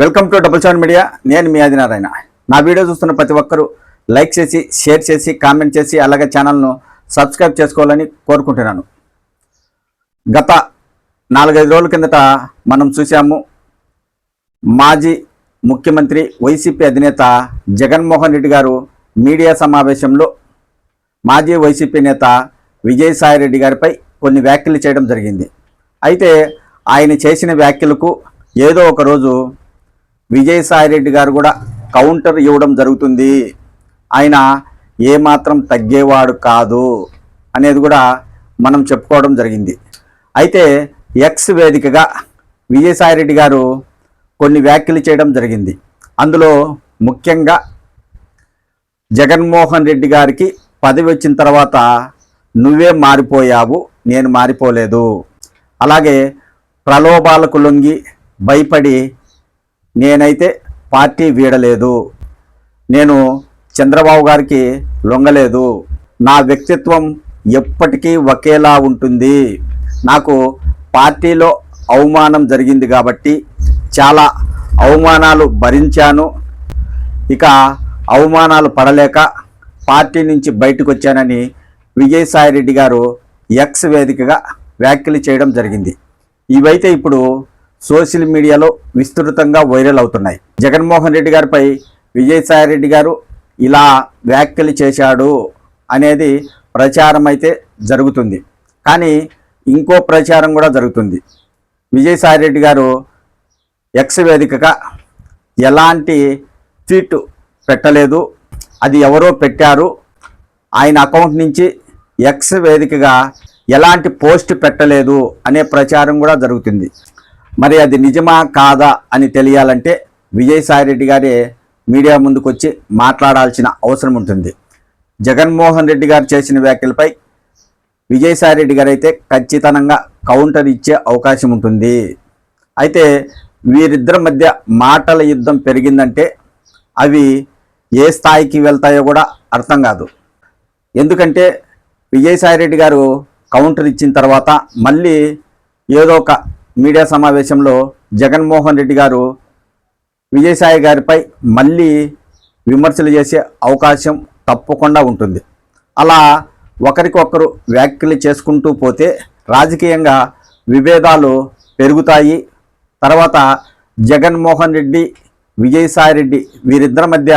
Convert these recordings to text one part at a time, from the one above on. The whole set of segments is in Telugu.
Welcome to double seven media. నేను మీ ఆదినారాయణ. నా వీడియో చూస్తున్న ప్రతి ఒక్కరూ లైక్ చేసి షేర్ చేసి కామెంట్ చేసి అలాగే ఛానల్ను సబ్స్క్రైబ్ చేసుకోవాలని కోరుకుంటున్నాను. గత నాలుగైదు రోజుల కిందట మనం చూసాము మాజీ ముఖ్యమంత్రి వైసీపీ అధినేత జగన్మోహన్ రెడ్డి గారు మీడియా సమావేశంలో మాజీ వైసీపీ నేత విజయసాయిరెడ్డి గారిపై కొన్ని వ్యాఖ్యలు చేయడం జరిగింది. అయితే ఆయన చేసిన వ్యాఖ్యలకు ఏదో ఒక రోజు విజయసాయిరెడ్డి గారు కూడా కౌంటర్ ఇవ్వడం జరుగుతుంది. ఆయన ఏమాత్రం తగ్గేవాడు కాదు అనేది కూడా మనం చెప్పుకోవడం జరిగింది. అయితే ఎక్స్ వేదికగా విజయసాయిరెడ్డి గారు కొన్ని వ్యాఖ్యలు చేయడం జరిగింది. అందులో ముఖ్యంగా జగన్మోహన్ రెడ్డి గారికి పదవి వచ్చిన తర్వాత నువ్వే మారిపోయావు నేను మారిపోలేదు. అలాగే ప్రలోభాలకు లొంగి భయపడి నేనైతే పార్టీ వీడలేదు. నేను చంద్రబాబు గారికి లొంగలేదు. నా వ్యక్తిత్వం ఎప్పటికీ ఒకేలా ఉంటుంది. నాకు పార్టీలో అవమానం జరిగింది కాబట్టి చాలా అవమానాలు భరించాను. ఇక అవమానాలు పడలేక పార్టీ నుంచి బయటకు వచ్చానని విజయసాయిరెడ్డి గారు ఎక్స్ వేదికగా వ్యాఖ్యలు చేయడం జరిగింది. ఇవైతే ఇప్పుడు సోషల్ మీడియాలో విస్తృతంగా వైరల్ అవుతున్నాయి. జగన్మోహన్ రెడ్డి గారిపై విజయసాయిరెడ్డి గారు ఇలా వ్యాఖ్యలు చేశాడు అనేది ప్రచారం అయితే జరుగుతుంది. కానీ ఇంకో ప్రచారం కూడా జరుగుతుంది. విజయసాయిరెడ్డి గారు ఎక్స్ వేదికగా ఎలాంటి ట్వీట్ పెట్టలేదు. అది ఎవరో పెట్టారు. ఆయన అకౌంట్ నుంచి ఎక్స్ వేదికగా ఎలాంటి పోస్ట్ పెట్టలేదు అనే ప్రచారం కూడా జరుగుతుంది. మరి అది నిజమా కాదా అని తెలియాలంటే విజయసాయిరెడ్డి గారే మీడియా ముందుకు వచ్చి మాట్లాడాల్సిన అవసరం ఉంటుంది. జగన్మోహన్ రెడ్డి గారు చేసిన వ్యాఖ్యలపై విజయసాయిరెడ్డి గారు అయితే ఖచ్చితంగా కౌంటర్ ఇచ్చే అవకాశం ఉంటుంది. అయితే వీరిద్దరి మధ్య మాటల యుద్ధం పెరిగిందంటే అవి ఏ స్థాయికి వెళ్తాయో కూడా అర్థం కాదు. ఎందుకంటే విజయసాయిరెడ్డి గారు కౌంటర్ ఇచ్చిన తర్వాత మళ్ళీ ఏదో ఒక మీడియా సమావేశంలో జగన్మోహన్ రెడ్డి గారు విజయసాయి గారిపై మళ్ళీ విమర్శలు చేసే అవకాశం తప్పకుండా ఉంటుంది. అలా ఒకరికొకరు వ్యాఖ్యలు చేసుకుంటూ పోతే రాజకీయంగా విభేదాలు పెరుగుతాయి. తర్వాత జగన్మోహన్ రెడ్డి విజయసాయి రెడ్డి వీరిద్దరి మధ్య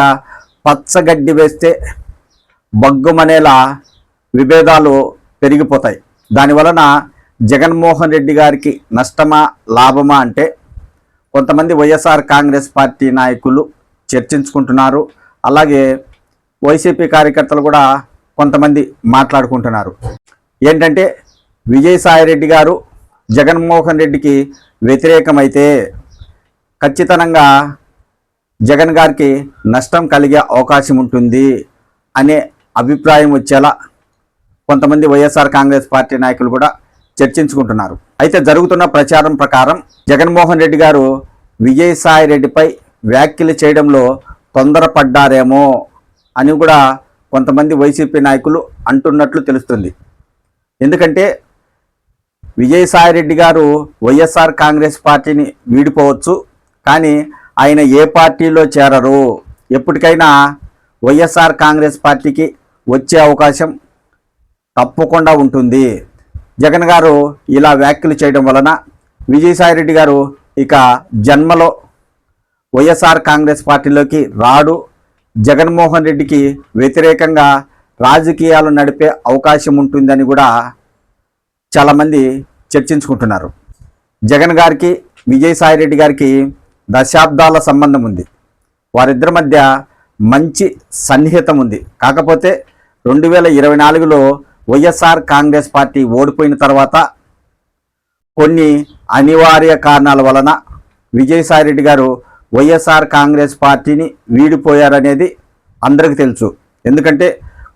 పచ్చగడ్డి వేస్తే బగ్గుమనేలా విభేదాలు పెరిగిపోతాయి. దానివలన జగన్మోహన్ రెడ్డి గారికి నష్టమా లాభమా అంటే కొంతమంది వైఎస్ఆర్ కాంగ్రెస్ పార్టీ నాయకులు చర్చించుకుంటున్నారు. అలాగే వైసీపీ కార్యకర్తలు కూడా కొంతమంది మాట్లాడుకుంటున్నారు. ఏంటంటే విజయసాయిరెడ్డి గారు జగన్మోహన్ రెడ్డికి వ్యతిరేకమైతే ఖచ్చితంగా జగన్ గారికి నష్టం కలిగే అవకాశం ఉంటుంది అనే అభిప్రాయం వచ్చేలా కొంతమంది వైఎస్ఆర్ కాంగ్రెస్ పార్టీ నాయకులు కూడా చర్చించుకుంటున్నారు. అయితే జరుగుతున్న ప్రచారం ప్రకారం జగన్మోహన్ రెడ్డి గారు విజయసాయి రెడ్డిపై వ్యాఖ్యలు చేయడంలో తొందరపడ్డారేమో అని కూడా కొంతమంది వైసీపీ నాయకులు అంటున్నట్లు తెలుస్తుంది. ఎందుకంటే విజయసాయి రెడ్డి గారు వైఎస్ఆర్ కాంగ్రెస్ పార్టీని వీడిపోవచ్చు కానీ ఆయన ఏ పార్టీలో చేరరు ఎప్పటికైనా వైఎస్ఆర్ కాంగ్రెస్ పార్టీకి వచ్చే అవకాశం తప్పకుండా ఉంటుంది. జగన్ గారు ఇలా వ్యాఖ్యలు చేయడం వలన విజయసాయిరెడ్డి గారు ఇక జన్మలో వైఎస్ఆర్ కాంగ్రెస్ పార్టీలోకి రాడు. జగన్మోహన్ రెడ్డికి వ్యతిరేకంగా రాజకీయాలు నడిపే అవకాశం ఉంటుందని కూడా చాలామంది చర్చించుకుంటున్నారు. జగన్ గారికి విజయసాయిరెడ్డి గారికి దశాబ్దాల సంబంధం ఉంది. వారిద్దరి మధ్య మంచి సన్నిహితం ఉంది. కాకపోతే రెండు వేల ఇరవై నాలుగులో వైఎస్ఆర్ కాంగ్రెస్ పార్టీ ఓడిపోయిన తర్వాత కొన్ని అనివార్య కారణాల వలన విజయసాయిరెడ్డి గారు వైఎస్ఆర్ కాంగ్రెస్ పార్టీని వీడిపోయారనేది అందరికీ తెలుసు. ఎందుకంటే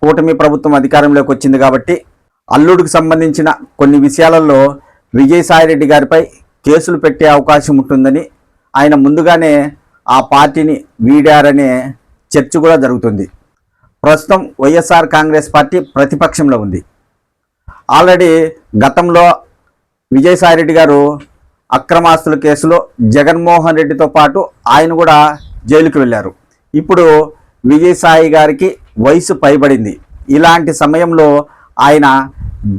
కూటమి ప్రభుత్వం అధికారంలోకి వచ్చింది కాబట్టి అల్లుడికి సంబంధించిన కొన్ని విషయాలలో విజయసాయిరెడ్డి గారిపై కేసులు పెట్టే అవకాశం ఉంటుందని ఆయన ముందుగానే ఆ పార్టీని వీడారనే చర్చ కూడా జరుగుతుంది. ప్రస్తుతం వైఎస్ఆర్ కాంగ్రెస్ పార్టీ ప్రతిపక్షంలో ఉంది. ఆల్రెడీ గతంలో విజయసాయిరెడ్డి గారు అక్రమాస్తుల కేసులో జగన్మోహన్ రెడ్డితో పాటు ఆయన కూడా జైలుకు వెళ్ళారు. ఇప్పుడు విజయసాయి గారికి వయసు పైబడింది. ఇలాంటి సమయంలో ఆయన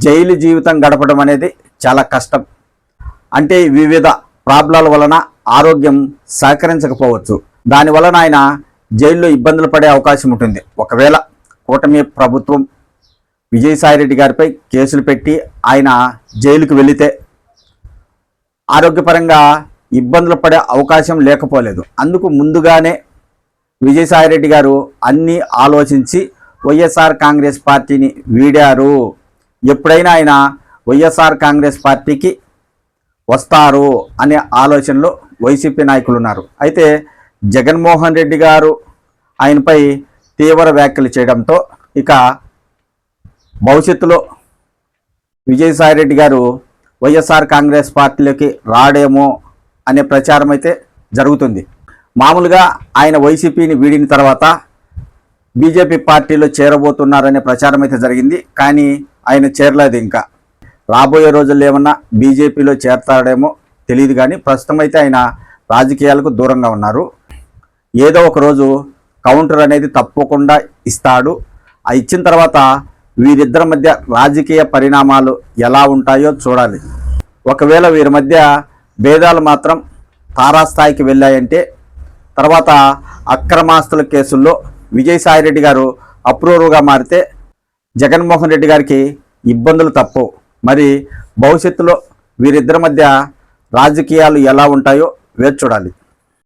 జైలు జీవితం గడపడం అనేది చాలా కష్టం. అంటే వివిధ ప్రాబ్లాల వలన ఆరోగ్యం సహకరించకపోవచ్చు. దాని వలన ఆయన జైల్లో ఇబ్బందులు పడే అవకాశం ఉంటుంది. ఒకవేళ కూటమి ప్రభుత్వం విజయసాయిరెడ్డి గారిపై కేసులు పెట్టి ఆయన జైలుకు వెళితే ఆరోగ్యపరంగా ఇబ్బందులు పడే అవకాశం లేకపోలేదు. అందుకు ముందుగానే విజయసాయిరెడ్డి గారు అన్నీ ఆలోచించి వైఎస్ఆర్ కాంగ్రెస్ పార్టీని వీడారు. ఎప్పుడైనా ఆయన వైఎస్ఆర్ కాంగ్రెస్ పార్టీకి వస్తారు అనే ఆలోచనలో వైసీపీ నాయకులు ఉన్నారు. అయితే జగన్మోహన్ రెడ్డి గారు ఆయనపై తీవ్ర వ్యాఖ్యలు చేయడంతో ఇక భవిష్యత్తులో విజయసాయి రెడ్డి గారు వైఎస్ఆర్ కాంగ్రెస్ పార్టీలోకి రాడేమో అనే ప్రచారం అయితే జరుగుతుంది. మామూలుగా ఆయన వైసీపీని వీడిన తర్వాత బీజేపీ పార్టీలో చేరబోతున్నారనే ప్రచారం అయితే జరిగింది. కానీ ఆయన చేరలేదు ఇంకా. రాబోయే రోజుల్లో ఏమన్నా బీజేపీలో చేరతాడేమో తెలియదు కానీ ప్రస్తుతం అయితే ఆయన రాజకీయాలకు దూరంగా ఉన్నారు. ఏదో ఒక రోజు కౌంటర్ అనేది తప్పకుండా ఇస్తాడు. ఆ ఇచ్చిన తర్వాత వీరిద్దరి మధ్య రాజకీయ పరిణామాలు ఎలా ఉంటాయో చూడాలి. ఒకవేళ వీరి మధ్య భేదాలు మాత్రం తారాస్థాయికి వెళ్ళాయంటే తర్వాత అక్రమాస్తుల కేసుల్లో విజయసాయిరెడ్డి గారు అప్రూవర్గా మారితే జగన్మోహన్ రెడ్డి గారికి ఇబ్బందులు తప్పవు. మరి భవిష్యత్తులో వీరిద్దరి మధ్య రాజకీయాలు ఎలా ఉంటాయో వేచి చూడాలి.